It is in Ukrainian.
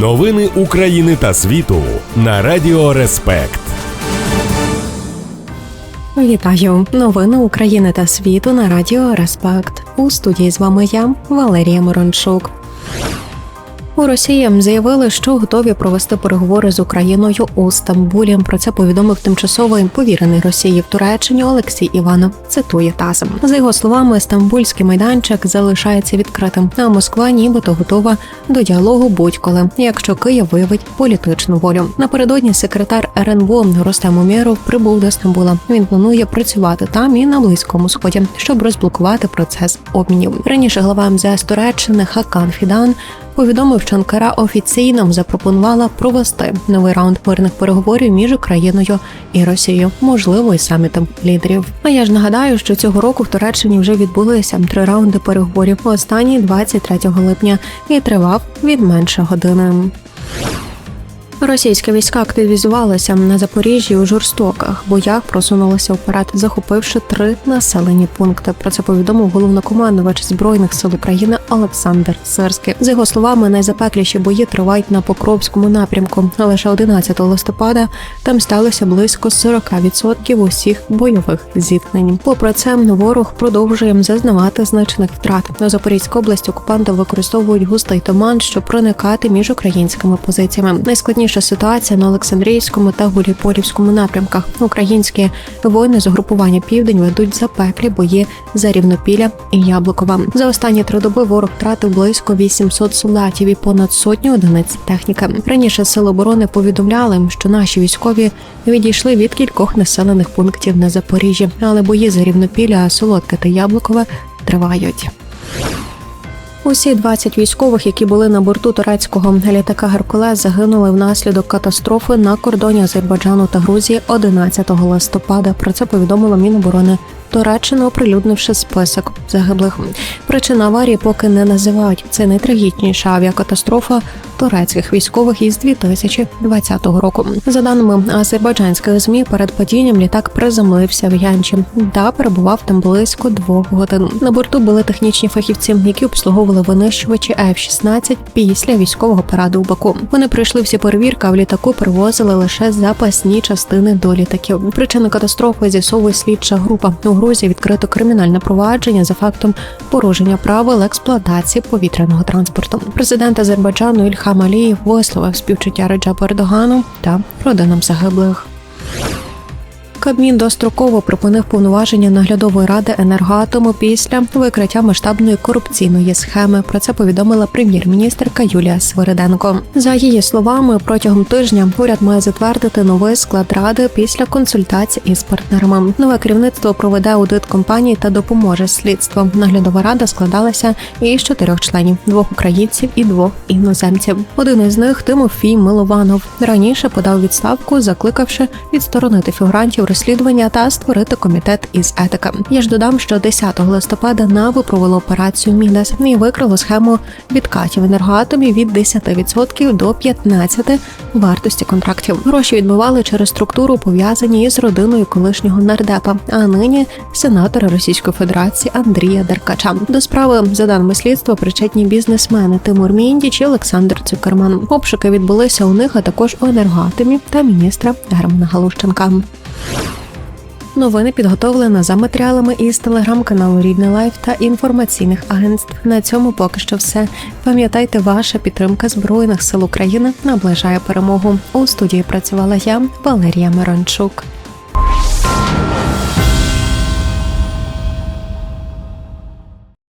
Новини України та світу на Радіо Респект. Вітаю! Новини України та світу на радіо Респект. У студії з вами я, Валерія Мирончук. У Росії заявили, що готові провести переговори з Україною у Стамбулі. Про це повідомив тимчасовий повірений Росії в Туреччині Олексій Іванов. Цитує ТАСС. За його словами, стамбульський майданчик залишається відкритим, а Москва нібито готова до діалогу будь-коли, якщо Київ виявить політичну волю. Напередодні секретар РНБО Ростем Умєров прибув до Стамбула. Він планує працювати там і на близькому сході, щоб розблокувати процес обмінів. Раніше глава МЗС Туреччини Хакан Фідан повідомив, Анкара офіційно запропонувала провести новий раунд мирних переговорів між Україною і Росією, можливо, і самітом лідерів. А я ж нагадаю, що цього року в Туреччині вже відбулися три раунди переговорів. Останній 23 липня і тривав від менше години. Російські війська активізувалися на Запоріжжі у жорстоких боях просунулися вперед, захопивши три населені пункти. Про це повідомив головнокомандувач збройних сил України Олександр Сирський. За його словами, найзапекліші бої тривають на Покровському напрямку. Лише 11 листопада там сталося близько 40% усіх бойових зіткнень. Попри це, ворог продовжує зазнавати значних втрат. На Запорізькій області окупанти використовують густий туман, щоб проникати між українськими позиціями. Найскладніша ситуація на Олександрійському та Гуліполівському напрямках. Українські воїни з угрупування Південь ведуть запеклі бої за рівнопілля і Яблукова. За останні три доби ворог втратив близько 800 солдатів і понад сотню одиниць техніки. Раніше сили оборони повідомляли, що наші військові відійшли від кількох населених пунктів на Запоріжжі, але бої за рівнопілля, Солодке та Яблукове тривають. Усі 20 військових, які були на борту турецького літака Геркулес, загинули внаслідок катастрофи на кордоні Азербайджану та Грузії 11 листопада. Про це повідомило Міноборони Туреччина, оприлюднивши список загиблих. Причина аварії поки не називають. Це найтрагічніша авіакатастрофа турецьких військових із 2020 року. За даними азербайджанських змі, перед падінням літак приземлився в Янчі та перебував там близько двох годин. На борту були технічні фахівці, які обслуговували винищувачі F-16 після військового параду у Баку. Вони пройшли всі перевірки, а в літаку перевозили лише запасні частини до літаків. Причину катастрофи з'ясовує слідча група. У Грузії відкрито кримінальне провадження за фактом порушення правил експлуатації повітряного транспорту. Президент Азербайджану Ільхам Алієв висловив співчуття Реджепу Ердогану та родинам загиблих. Кабмін достроково припинив повноваження наглядової ради енергоатому після викриття масштабної корупційної схеми. Про це повідомила прем'єр-міністрка Юлія Свириденко. За її словами, протягом тижня уряд має затвердити новий склад ради після консультацій із партнерами. Нове керівництво проведе аудит компанії та допоможе слідству. Наглядова рада складалася із чотирьох членів: двох українців і двох іноземців. Один із них Тимофій Милованов раніше подав відставку, закликавши відсторонити фігурантів розслідування та створити комітет із етики. Я ж додам, що 10 листопада НАВИ провело операцію Мідас і викрило схему відкатів енергоатомі від 10% до 15% вартості контрактів. Гроші відбували через структуру, пов'язані із родиною колишнього нардепа, а нині сенатора Російської Федерації Андрія Деркача. До справи за даними слідства причетні бізнесмени Тимур Міндіч і Олександр Цукерман. Обшуки відбулися у них, а також у енергоатомі та міністра Германа Галущенка. Новини підготовлено за матеріалами із телеграм-каналу Рідне Лайф та інформаційних агентств. На цьому поки що все. Пам'ятайте, ваша підтримка Збройних сил України наближає перемогу. У студії працювала я, Валерія Мирончук.